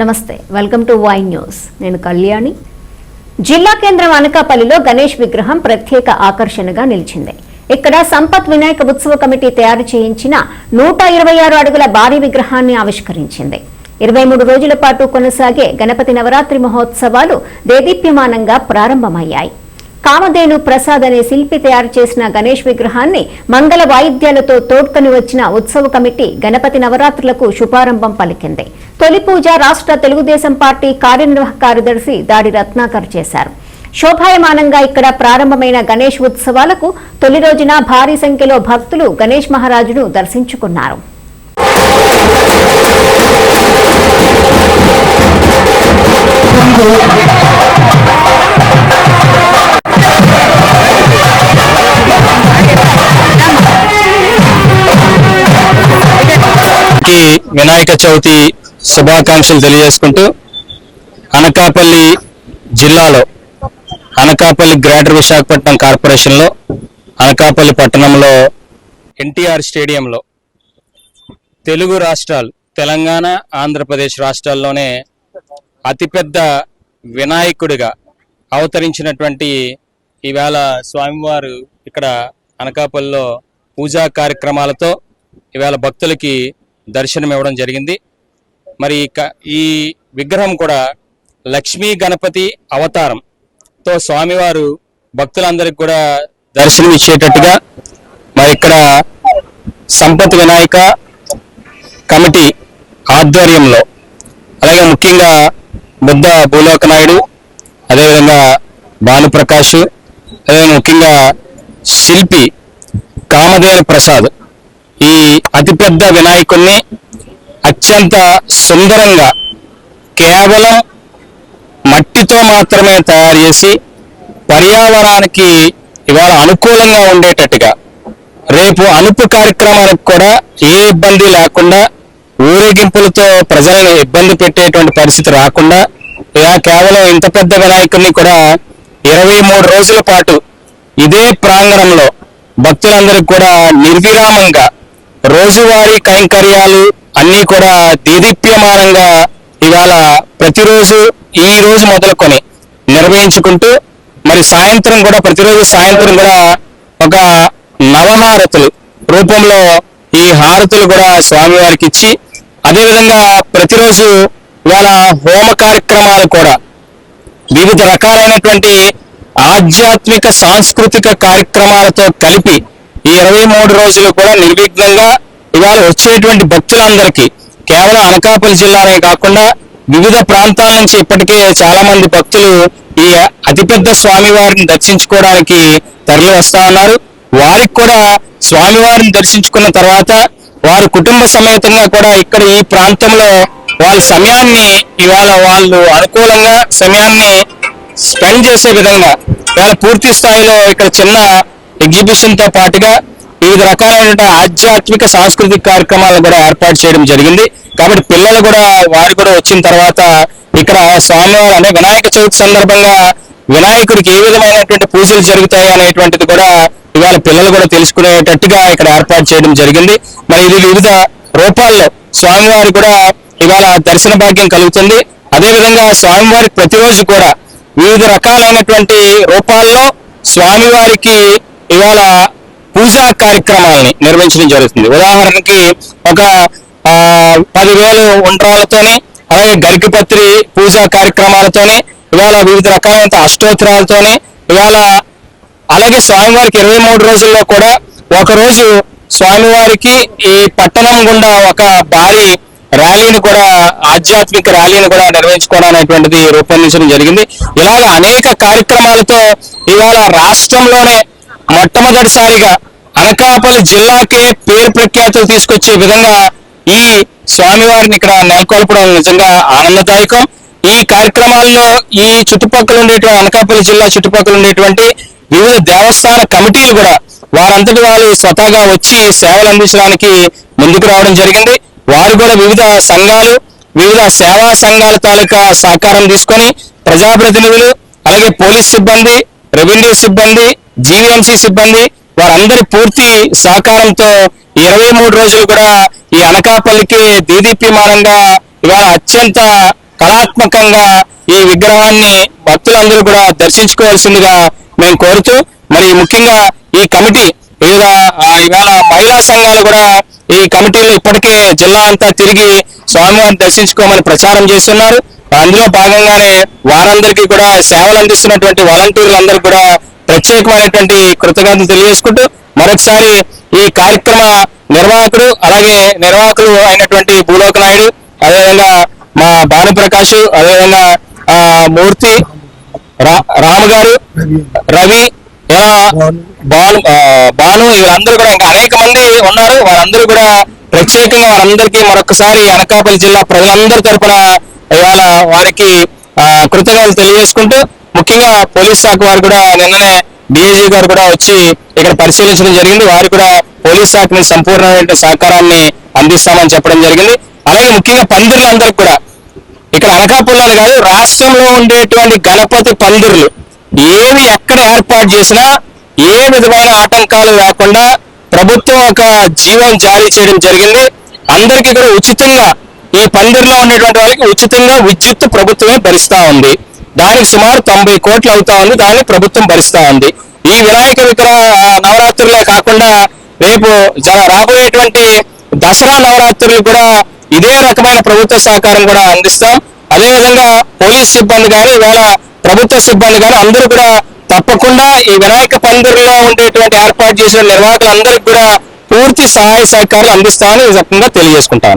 నమస్తే welcome to Y news. నేను కళ్యాణి. జిల్లా కేంద్రం అనకాపల్లిలో గణేష్ విగ్రహం ప్రత్యేక ఆకర్షణగా నిలిచింది. ఇక్కడ సంపత్ వినాయక ఉత్సవ కమిటీ తయారు చేయించిన నూట ఇరవై ఆరు అడుగుల భారీ విగ్రహాన్ని ఆవిష్కరించింది. ఇరవై మూడు రోజుల పాటు కొనసాగే గణపతి నవరాత్రి మహోత్సవాలు దేదీప్యమానంగా ప్రారంభమయ్యాయి. కామధేను ప్రసాద్ అనే శిల్పి తయారు చేసిన గణేష్ విగ్రహాన్ని మంగళ వాయిద్యాలతో తోడ్కొని వచ్చిన ఉత్సవ కమిటీ గణపతి నవరాత్రులకు శుభారంభం పలికింది. తొలి పూజ రాష్ట్ర తెలుగుదేశం పార్టీ కార్యనిర్వాహక కార్యదర్శి దాడి రత్నాకర్ చేశారు. శోభాయమానంగా ఇక్కడ ప్రారంభమైన గణేష్ ఉత్సవాలకు తొలి రోజున భారీ సంఖ్యలో భక్తులు గణేష్ మహారాజును దర్శించుకున్నారు. వినాయక చవితి శుభాకాంక్షలు తెలియజేసుకుంటూ అనకాపల్లి జిల్లాలో అనకాపల్లి గ్రేటర్ విశాఖపట్నం కార్పొరేషన్లో అనకాపల్లి పట్టణంలో ఎన్టీఆర్ స్టేడియంలో తెలుగు రాష్ట్రాలు తెలంగాణ ఆంధ్రప్రదేశ్ రాష్ట్రాల్లోనే అతిపెద్ద వినాయకుడిగా అవతరించినటువంటి ఈవేళ స్వామివారు ఇక్కడ అనకాపల్లిలో పూజా కార్యక్రమాలతో ఈవేళ భక్తులకి దర్శనం ఇవ్వడం జరిగింది. మరి ఇక- ఈ విగ్రహం కూడా లక్ష్మీ గణపతి అవతారంతో స్వామివారు భక్తులందరికీ కూడా దర్శనం ఇచ్చేటట్టుగా మరి ఇక్కడ సంపత్ వినాయక కమిటీ ఆధ్వర్యంలో అలాగే ముఖ్యంగా బుద్ధ భూలోక నాయుడు అదేవిధంగా భానుప్రకాష్ అదేవిధంగా ముఖ్యంగా శిల్పి కామధేను ప్రసాద్ ఈ అతిపెద్ద వినాయకుణ్ణి అత్యంత సుందరంగా కేవలం మట్టితో మాత్రమే తయారు చేసి పర్యావరణానికి ఇవాళ అనుకూలంగా ఉండేటట్టుగా రేపు అనుపు కార్యక్రమానికి కూడా ఏ ఇబ్బంది లేకుండా ఊరేగింపులతో ప్రజలను ఇబ్బంది పెట్టేటువంటి పరిస్థితి రాకుండా ఇలా కేవలం ఇంత పెద్ద వినాయకుడిని కూడా ఇరవై మూడు రోజుల పాటు ఇదే ప్రాంగణంలో భక్తులందరికీ కూడా నిర్విరామంగా రోజువారీ కైంకర్యాలు అన్నీ కూడా దీదీప్యమానంగా ఇవాళ ప్రతిరోజు ఈ రోజు మొదలుకొని నిర్వహించుకుంటూ మరి సాయంత్రం కూడా ప్రతిరోజు సాయంత్రం కూడా ఒక నవహారతులు రూపంలో ఈ హారతులు కూడా స్వామివారికి ఇచ్చి అదేవిధంగా ప్రతిరోజు ఇవాళ హోమ కార్యక్రమాలు కూడా వివిధ రకాలైనటువంటి ఆధ్యాత్మిక సాంస్కృతిక కార్యక్రమాలతో కలిపి ఈ ఇరవై మూడు రోజులు కూడా నిర్విఘ్నంగా ఇవాళ వచ్చేటువంటి భక్తులందరికీ కేవలం అనకాపల్లి జిల్లానే కాకుండా వివిధ ప్రాంతాల నుంచి ఇప్పటికే చాలా మంది భక్తులు ఈ అతిపెద్ద స్వామివారిని దర్శించుకోవడానికి తరలి వస్తా ఉన్నారు. వారికి కూడా స్వామివారిని దర్శించుకున్న తర్వాత వారి కుటుంబ సమేతంగా కూడా ఇక్కడ ఈ ప్రాంతంలో వాళ్ళ సమయాన్ని ఇవాళ వాళ్ళు అనుకూలంగా సమయాన్ని స్పెండ్ చేసే విధంగా ఇవాళ పూర్తి స్థాయిలో ఇక్కడ చిన్న ఎగ్జిబిషన్తో పాటుగా వివిధ రకాలైన ఆధ్యాత్మిక సాంస్కృతిక కార్యక్రమాలను కూడా ఏర్పాటు చేయడం జరిగింది. కాబట్టి పిల్లలు కూడా వారు కూడా వచ్చిన తర్వాత ఇక్కడ స్వామివారు అంటే వినాయక చవితి సందర్భంగా వినాయకుడికి ఏ విధమైనటువంటి పూజలు జరుగుతాయి అనేటువంటిది కూడా ఇవాళ పిల్లలు కూడా తెలుసుకునేటట్టుగా ఇక్కడ ఏర్పాటు చేయడం జరిగింది. మరి ఇది వివిధ రూపాల్లో స్వామివారి కూడా ఇవాళ దర్శన భాగ్యం కలుగుతుంది. అదేవిధంగా స్వామివారికి ప్రతిరోజు కూడా వివిధ రకాలైనటువంటి రూపాల్లో స్వామివారికి ఇవాళ పూజా కార్యక్రమాలని నిర్వహించడం జరుగుతుంది. ఉదాహరణకి ఒక ఆ, పదివేలు ఉండ్రాలతోని అలాగే గరికపత్రి పూజా కార్యక్రమాలతోనే ఇవాళ వివిధ రకాలైన అష్టోత్తరాలతోనే ఇవాళ అలాగే స్వామివారికి ఇరవై మూడు రోజుల్లో కూడా ఒక రోజు స్వామివారికి ఈ పట్టణం గుండా ఒక భారీ ర్యాలీని కూడా ఆధ్యాత్మిక ర్యాలీని కూడా నిర్వహించుకోవడం అనేటువంటిది రూపొందించడం జరిగింది. ఇలాగ అనేక కార్యక్రమాలతో ఇవాళ రాష్ట్రంలోనే మొట్టమొదటిసారిగా అనకాపల్లి జిల్లాకే పేరు ప్రఖ్యాతులు తీసుకొచ్చే విధంగా ఈ స్వామివారిని ఇక్కడ నెలకొల్పడం నిజంగా ఆనందదాయకం. ఈ కార్యక్రమాల్లో ఈ చుట్టుపక్కల ఉండేటువంటి అనకాపల్లి జిల్లా చుట్టుపక్కల ఉండేటువంటి వివిధ దేవస్థాన కమిటీలు కూడా వారంతటి వాళ్ళు స్వతహాగా వచ్చి సేవలు అందించడానికి ముందుకు రావడం జరిగింది. వారు కూడా వివిధ సంఘాలు వివిధ సేవా సంఘాల తాలూకా సహకారం తీసుకొని ప్రజాప్రతినిధులు అలాగే పోలీస్ సిబ్బంది రెవెన్యూ సిబ్బంది జీవీఎంసీ సిబ్బంది వారందరి పూర్తి సహకారంతో ఇరవై మూడు రోజులు కూడా ఈ అనకాపల్లికి దీదీప్యమానంగా ఇవాళ అత్యంత కళాత్మకంగా ఈ విగ్రహాన్ని భక్తులందరూ కూడా దర్శించుకోవాల్సిందిగా మేము కోరుతూ మరి ముఖ్యంగా ఈ కమిటీ వివిధ ఆ, ఇవాళ మహిళా సంఘాలు కూడా ఈ కమిటీలో ఇప్పటికే జిల్లా అంతా తిరిగి స్వామివారిని దర్శించుకోమని ప్రచారం చేస్తున్నారు. అందులో భాగంగానే వారందరికీ కూడా సేవలు అందిస్తున్నటువంటి వాలంటీర్లందరూ కూడా ప్రత్యేకమైనటువంటి కృతజ్ఞతలు తెలియజేసుకుంటూ మరొకసారి ఈ కార్యక్రమ నిర్వాహకుడు అలాగే నిర్వాహకులు అయినటువంటి భూలోక నాయుడు అదేవిధంగా మా భానుప్రకాష్ అదేవిధంగా ఆ, మూర్తి రా రాము గారు రవి ఇలా భాను భాను వీళ్ళందరూ కూడా ఇంకా అనేక మంది ఉన్నారు. వారందరూ కూడా ప్రత్యేకంగా వారందరికీ మరొకసారి అనకాపల్లి జిల్లా ప్రజలందరి తరపున ఇవాళ వారికి ఆ, కృతజ్ఞతలు తెలియజేసుకుంటూ ముఖ్యంగా పోలీస్ శాఖ వారు కూడా నిన్ననే డిఐజీ గారు కూడా వచ్చి ఇక్కడ పరిశీలించడం జరిగింది. వారు కూడా పోలీస్ శాఖ నుంచి సంపూర్ణమైన సహకారాన్ని అందిస్తామని చెప్పడం జరిగింది. అలాగే ముఖ్యంగా పందిర్లందరికీ కూడా. ఇక్కడ అనకాపల్లిలో కాదు రాష్ట్రంలో ఉండేటువంటి గణపతి పందిర్లు. ఏవి ఎక్కడ ఏర్పాటు చేసినా ఏ విధమైన ఆటంకాలు లేకుండా ప్రభుత్వం ఒక జీవం జారీ చేయడం జరిగింది. అందరికీ కూడా ఉచితంగా ఈ పందిర్లో ఉండేటువంటి వాళ్ళకి ఉచితంగా విద్యుత్ ప్రభుత్వమే భరిస్తా ఉంది. దానికి సుమారు తొంభై కోట్లు అవుతా ఉంది దాన్ని ప్రభుత్వం భరిస్తా ఉంది. ఈ వినాయక విగ్రహ నవరాత్రులే కాకుండా రేపు జ- రాబోయేటువంటి దసరా నవరాత్రులు కూడా ఇదే రకమైన ప్రభుత్వ సహకారం కూడా అందిస్తాం. అదేవిధంగా పోలీస్ సిబ్బంది కానీ ఇవాళ ప్రభుత్వ సిబ్బంది కానీ అందరూ కూడా తప్పకుండా ఈ వినాయక పందిరిలో ఉండేటువంటి ఏర్పాటు చేసిన నిర్వాహకులందరికీ కూడా పూర్తి సహాయ సహకారాలు అందిస్తామని ఈ రకంగా తెలియజేసుకుంటా